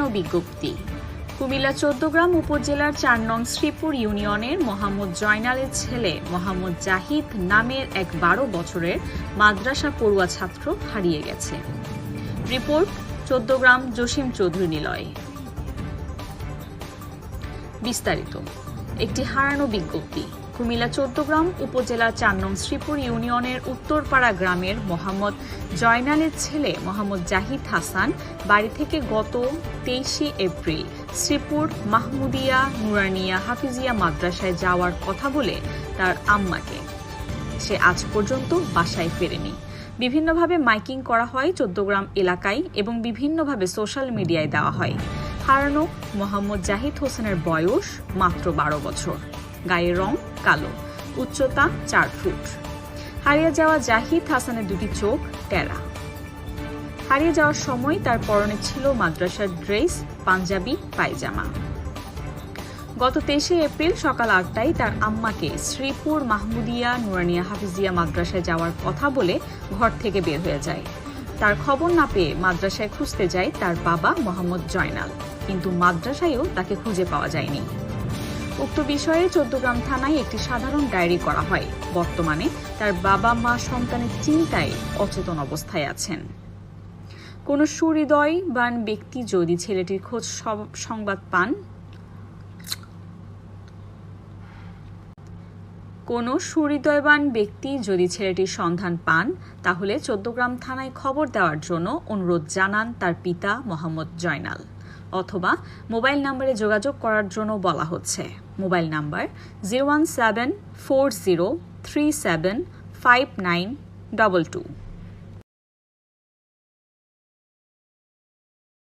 বিজ্ঞপ্তি। কুমিল্লা চৌদ্দগ্রাম উপজেলার চার নং শ্রীপুর ইউনিয়নের মোহাম্মদ জয়নালের ছেলে মোহাম্মদ জাহিদ নামের এক বারো বছরের মাদ্রাসা পড়ুয়া ছাত্র হারিয়ে গেছে। রিপোর্ট চৌদ্দগ্রাম জসিম চৌধুরী নিলয়। বিস্তারিত। একটি হারানো বিজ্ঞপ্তি। কুমিল্লা চৌদ্দগ্রাম উপজেলার চার নং শ্রীপুর ইউনিয়নের উত্তরপাড়া গ্রামের মোহাম্মদ জয়নালের ছেলে মোহাম্মদ জাহিদ হাসান, বাড়ি থেকে গত তেইশে এপ্রিল শ্রীপুর মাহমুদিয়া নুরানিয়া হাফিজিয়া মাদ্রাসায় যাওয়ার কথা বলে তার আম্মাকে। সে আজ পর্যন্ত বাসায় ফেরেনি। বিভিন্নভাবে মাইকিং করা হয় চোদ্দগ্রাম এলাকায় এবং বিভিন্নভাবে সোশ্যাল মিডিয়ায় দেওয়া হয়। হারানো মোহাম্মদ জাহিদ হোসেনের বয়স মাত্র বারো বছর। গায়ের রং কালো। উচ্চতা চার ফুট। হারিয়ে যাওয়া জাহিদ হাসানের দুটি চোখ টেরা। হারিয়ে যাওয়ার সময় তার পরনে ছিল মাদ্রাসার ড্রেস, পাঞ্জাবি, পায়জামা। গত তেইশে এপ্রিল সকাল আটটায় তার আম্মাকে শ্রীপুর মাহমুদিয়া নুরানিয়া হাফিজিয়া মাদ্রাসায় যাওয়ার কথা বলে ঘর থেকে বের হয়ে যায়। তার খবর না পেয়ে মাদ্রাসায় খুঁজতে যায় তার বাবা মোহাম্মদ জয়নাল। কিন্তু মাদ্রাসায়ও তাকে খুঁজে পাওয়া যায়নি। উক্ত বিষয়ে চৌদ্দগ্রাম থানায় একটি সাধারণ ডায়েরি করা হয়। বর্তমানে তার বাবা মা সন্তানের চিন্তায় অচেতন অবস্থায় আছেন। কোনো সুহৃদয়বান ব্যক্তি যদি ছেলেটির খোঁজ সংবাদ পান, কোনো সুহৃদয়বান ব্যক্তি যদি ছেলেটির সন্ধান পান, তাহলে চোদ্দগ্রাম থানায় খবর দেওয়ার জন্য অনুরোধ জানান তার পিতা মোহাম্মদ জয়নাল। অথবা মোবাইল নম্বরে যোগাযোগ করার জন্য বলা হচ্ছে। Mobile number zero one seven four zero three seven five nine double two.